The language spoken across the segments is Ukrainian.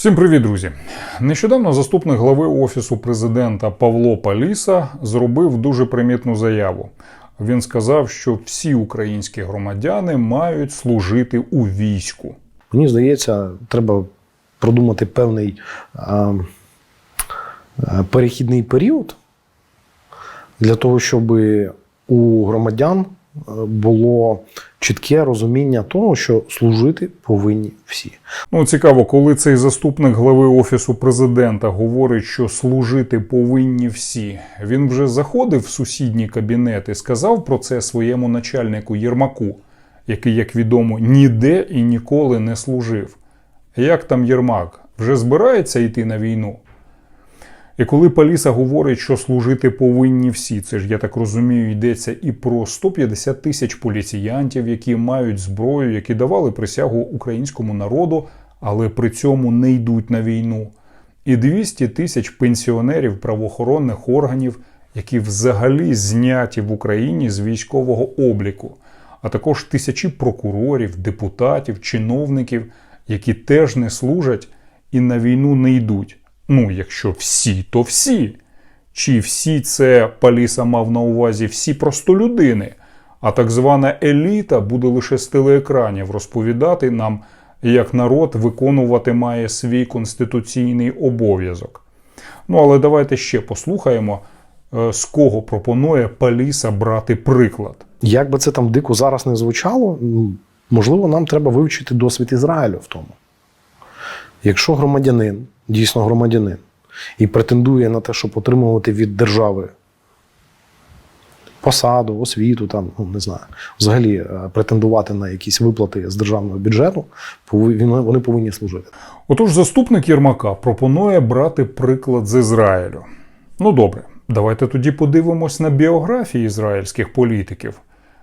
Всім привіт, друзі! Нещодавно заступник глави офісу президента Павло Паліса зробив дуже примітну заяву. Він сказав, що всі українські громадяни мають служити у війську. Мені здається, треба продумати певний а, перехідний період для того, щоб у громадян було чітке розуміння того, що служити повинні всі. Ну, цікаво, коли цей заступник глави офісу президента говорить, що служити повинні всі. Він вже заходив в сусідній кабінет і сказав про це своєму начальнику Єрмаку, який, як відомо, ніде і ніколи не служив. Як там Єрмак? Вже збирається йти на війну? І коли Паліса говорить, що служити повинні всі, це ж я так розумію, йдеться і про 150 тисяч поліціянтів, які мають зброю, які давали присягу українському народу, але при цьому не йдуть на війну. І 200 тисяч пенсіонерів правоохоронних органів, які взагалі зняті в Україні з військового обліку, а також тисячі прокурорів, депутатів, чиновників, які теж не служать і на війну не йдуть. Ну, якщо всі, то всі. Чи всі це Паліса мав на увазі всі простолюдини, а так звана еліта буде лише з телеекранів розповідати нам, як народ виконувати має свій конституційний обов'язок. Ну, але давайте ще послухаємо, е, з кого пропонує Паліса брати приклад. Як би це там дико зараз не звучало, можливо, нам треба вивчити досвід Ізраїлю в тому. Якщо громадянин, дійсно громадянин, і претендує на те, щоб отримувати від держави посаду, освіту, там, ну, не знаю, взагалі е, претендувати на якісь виплати з державного бюджету, вони повинні служити. Отож, заступник Єрмака пропонує брати приклад з Ізраїлю. Ну добре, давайте тоді подивимось на біографії ізраїльських політиків.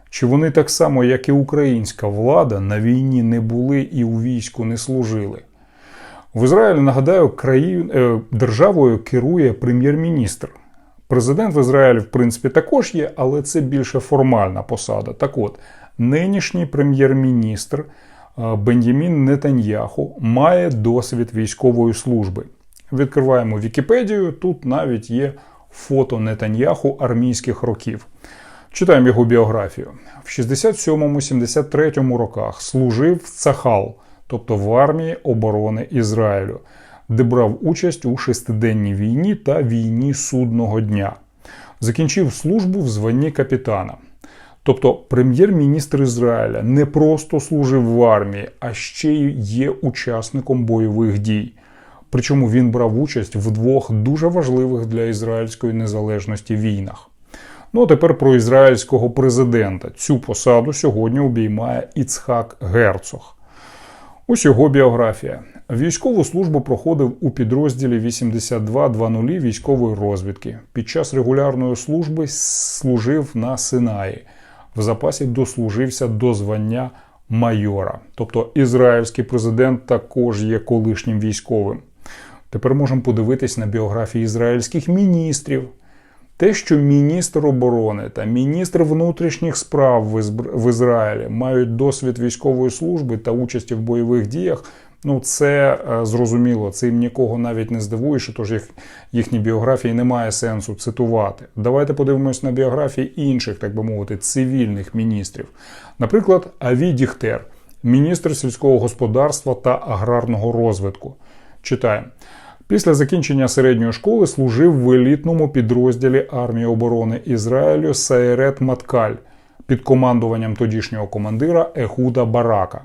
Чи вони так само, як і українська влада, на війні не були і у війську не служили? В Ізраїлі, нагадаю, країн, е, державою керує прем'єр-міністр. Президент в Ізраїлі, в принципі, також є, але це більше формальна посада. Так от, нинішній прем'єр-міністр е, Бенджамін Нетаньяху має досвід військової служби. Відкриваємо Вікіпедію. Тут навіть є фото Нетаньяху армійських років. Читаємо його біографію. В 67-73 роках служив в Цахал, тобто в армії оборони Ізраїлю, де брав участь у шестиденній війні та війні судного дня. Закінчив службу в званні капітана. Тобто прем'єр-міністр Ізраїля не просто служив в армії, а ще й є учасником бойових дій. Причому він брав участь в двох дуже важливих для ізраїльської незалежності війнах. Ну а тепер про ізраїльського президента. Цю посаду сьогодні обіймає Іцхак Герцог. Ось його біографія. Військову службу проходив у підрозділі 8200 військової розвідки. Під час регулярної служби служив на Синаї. В запасі дослужився до звання майора. Тобто ізраїльський президент також є колишнім військовим. Тепер можемо подивитись на біографії ізраїльських міністрів. Те, що міністр оборони та міністр внутрішніх справ в Ізраїлі мають досвід військової служби та участі в бойових діях, ну це е, зрозуміло. Цим нікого навіть не здивуєш, тож їх, їхні біографії немає сенсу цитувати. Давайте подивимось на біографії інших, так би мовити, цивільних міністрів. Наприклад, Аві Діхтер, міністр сільського господарства та аграрного розвитку. Читаємо. Після закінчення середньої школи служив в елітному підрозділі армії оборони Ізраїлю Сайрет Маткаль під командуванням тодішнього командира Ехуда Барака.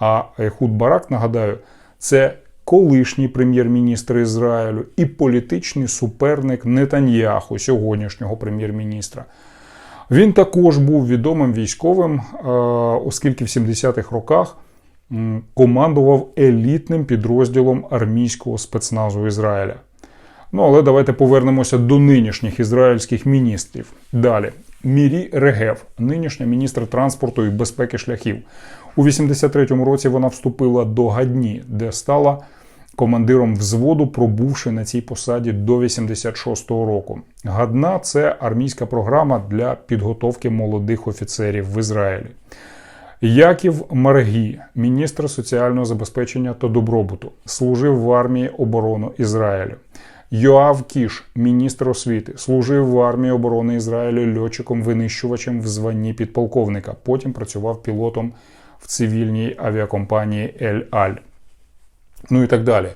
А Ехуд Барак, нагадаю, це колишній прем'єр-міністр Ізраїлю і політичний суперник Нетаньяху, сьогоднішнього прем'єр-міністра. Він також був відомим військовим, е, оскільки в 70-х роках командував елітним підрозділом армійського спецназу Ізраїля. Ну, але давайте повернемося до нинішніх ізраїльських міністрів. Далі. Мірі Регев, нинішня міністр транспорту і безпеки шляхів. У 83-му році вона вступила до Гадні, де стала командиром взводу, пробувши на цій посаді до 86-го року. Гадна це армійська програма для підготовки молодих офіцерів в Ізраїлі. Яків Маргі, міністр соціального забезпечення та добробуту, служив в армії оборони Ізраїлю. Йоав Кіш, міністр освіти, служив в армії оборони Ізраїлю льотчиком-винищувачем в званні підполковника. Потім працював пілотом в цивільній авіакомпанії Ель Аль. Ну і так далі.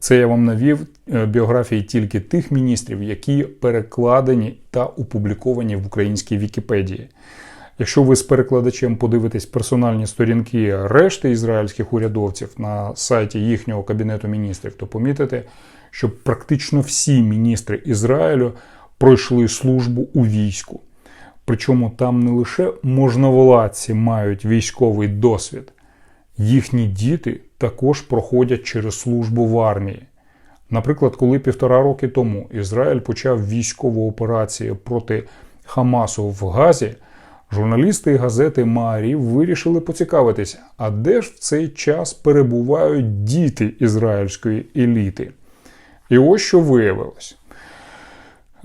Це я вам навів е, біографії тільки тих міністрів, які перекладені та опубліковані в українській Вікіпедії. Якщо ви з перекладачем подивитесь персональні сторінки решти ізраїльських урядовців на сайті їхнього кабінету міністрів, то помітите, що практично всі міністри Ізраїлю пройшли службу у війську. Причому там не лише можновладці мають військовий досвід, їхні діти також проходять через службу в армії. Наприклад, коли півтора роки тому Ізраїль почав військову операцію проти Хамасу в Газі, журналісти і газети Маарів вирішили поцікавитися, а де ж в цей час перебувають діти ізраїльської еліти. І ось що виявилось.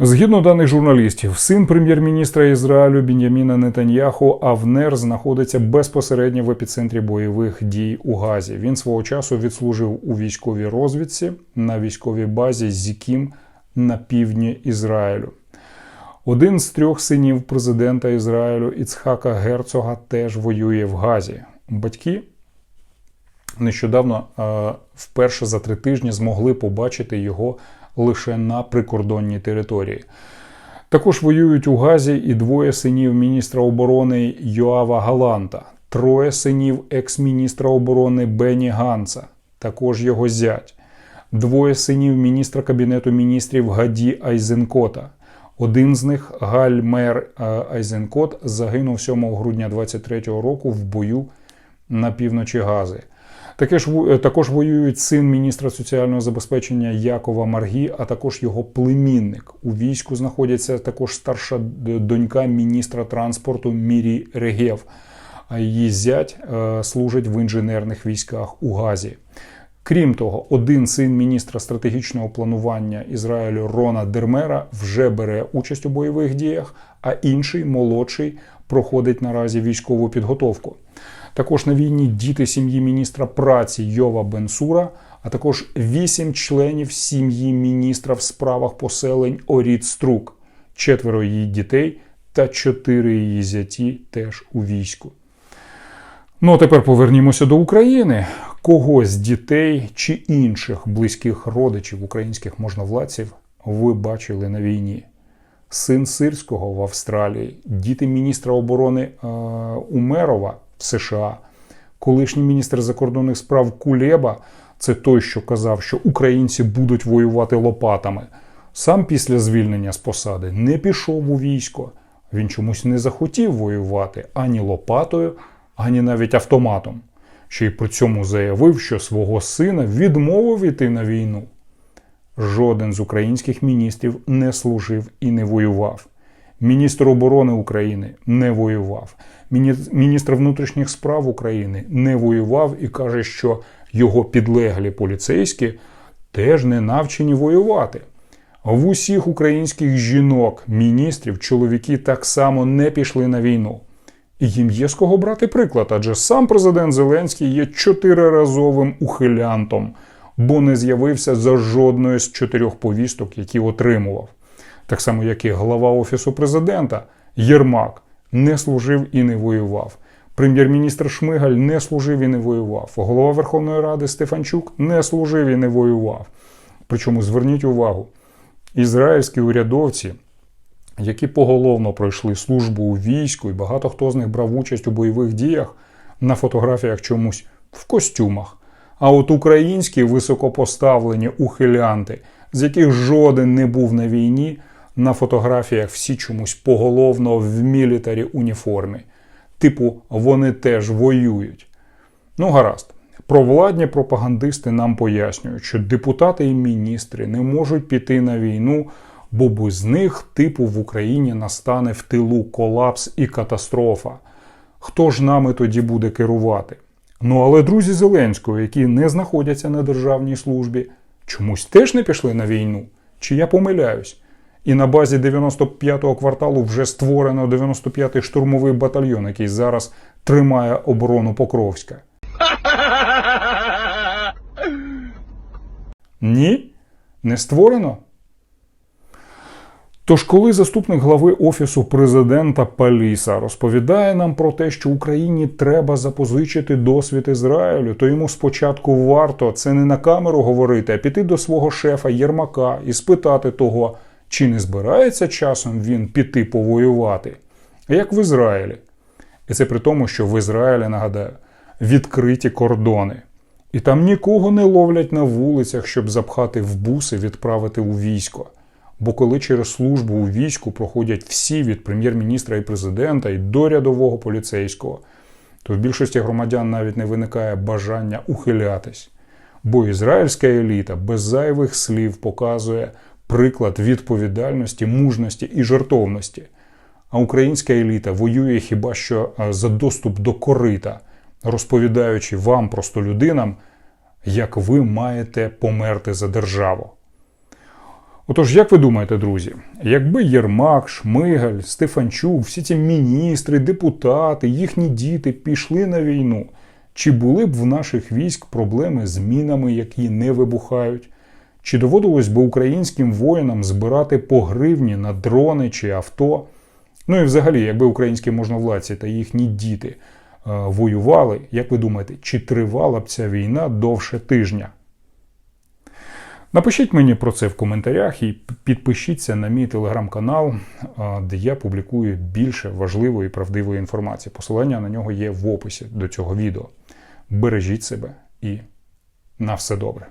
Згідно даних журналістів, син прем'єр-міністра Ізраїлю Бін'яміна Нетаньяху Авнер знаходиться безпосередньо в епіцентрі бойових дій у Газі. Він свого часу відслужив у військовій розвідці на військовій базі Зікім на півдні Ізраїлю. Один з трьох синів президента Ізраїлю Іцхака Герцога теж воює в Газі. Батьки нещодавно е, вперше за три тижні змогли побачити його лише на прикордонній території. Також воюють у Газі і двоє синів міністра оборони Йоава Галанта, троє синів екс-міністра оборони Бені Ганса, також його зять, двоє синів міністра кабінету міністрів Гаді Айзенкота. Один з них, Галь Мер е, Айзенкот, загинув 7 грудня 23-го року в бою на півночі Гази. Таке ж во- е, також воюють син міністра соціального забезпечення Якова Маргі, а також його племінник. У війську знаходиться також старша донька міністра транспорту Мірі Регєв. Її зять е, служить в інженерних військах у Газі. Крім того, один син міністра стратегічного планування Ізраїлю Рона Дермера вже бере участь у бойових діях, а інший молодший проходить наразі військову підготовку. Також на війні діти сім'ї міністра праці Йова Бенсура, а також вісім членів сім'ї міністра в справах поселень Оріт Струк, четверо її дітей та чотири її зяті теж у війську. Ну а тепер повернімося до України. Кого з дітей чи інших близьких родичів українських можновладців ви бачили на війні? Син Сирського в Австралії, діти міністра оборони е, Умерова в США, колишній міністр закордонних справ Кулеба це той, що казав, що українці будуть воювати лопатами. Сам після звільнення з посади не пішов у військо. Він чомусь не захотів воювати ані лопатою, ані навіть автоматом. Ще й при цьому заявив, що свого сина відмовив іти на війну. Жоден з українських міністрів не служив і не воював. Міністр оборони України не воював. Міністр внутрішніх справ України не воював і каже, що його підлеглі поліцейські теж не навчені воювати. В усіх українських жінок, міністрів, чоловіки так само не пішли на війну. І їм є з кого брати приклад, адже сам президент Зеленський є чотириразовим ухилянтом, бо не з'явився за жодною з чотирьох повісток, які отримував. Так само, як і глава Офісу президента Єрмак не служив і не воював. Прем'єр-міністр Шмигаль не служив і не воював. Голова Верховної Ради Стефанчук не служив і не воював. Причому зверніть увагу, ізраїльські урядовці, які поголовно пройшли службу у війську, і багато хто з них брав участь у бойових діях на фотографіях чомусь в костюмах. А от українські високопоставлені ухилянти, з яких жоден не був на війні, на фотографіях всі чомусь поголовно в мілітарі уніформі. Типу, вони теж воюють. Ну, гаразд. Провладні пропагандисти нам пояснюють, що депутати і міністри не можуть піти на війну, бо без них, типу, в Україні настане в тилу колапс і катастрофа. Хто ж нами тоді буде керувати? Ну але друзі Зеленського, які не знаходяться на державній службі, чомусь теж не пішли на війну? Чи я помиляюсь? І на базі 95-го кварталу вже створено 95-й штурмовий батальйон, який зараз тримає оборону Покровська. Ні? Не створено? Тож, коли заступник глави Офісу президента Паліса розповідає нам про те, що Україні треба запозичити досвід Ізраїлю, то йому спочатку варто це не на камеру говорити, а піти до свого шефа Єрмака і спитати того, чи не збирається часом він піти повоювати, як в Ізраїлі. І це при тому, що в Ізраїлі, нагадаю, відкриті кордони. І там нікого не ловлять на вулицях, щоб запхати в буси, відправити у військо. Бо коли через службу у війську проходять всі від прем'єр-міністра і президента і до рядового поліцейського, то в більшості громадян навіть не виникає бажання ухилятись. Бо ізраїльська еліта без зайвих слів показує приклад відповідальності, мужності і жертовності. А українська еліта воює хіба що е, за доступ до корита, розповідаючи вам, просто людинам, як ви маєте померти за державу. Отож, як ви думаєте, друзі, якби Єрмак, Шмигаль, Стефанчук, всі ці міністри, депутати, їхні діти пішли на війну, чи були б в наших військ проблеми з мінами, які не вибухають? Чи доводилось би українським воїнам збирати по гривні на дрони чи авто? Ну і взагалі, якби українські можновладці та їхні діти е, воювали, як ви думаєте, чи тривала б ця війна довше тижня? Напишіть мені про це в коментарях і підпишіться на мій телеграм-канал, де я публікую більше важливої і правдивої інформації. Посилання на нього є в описі до цього відео. Бережіть себе і на все добре.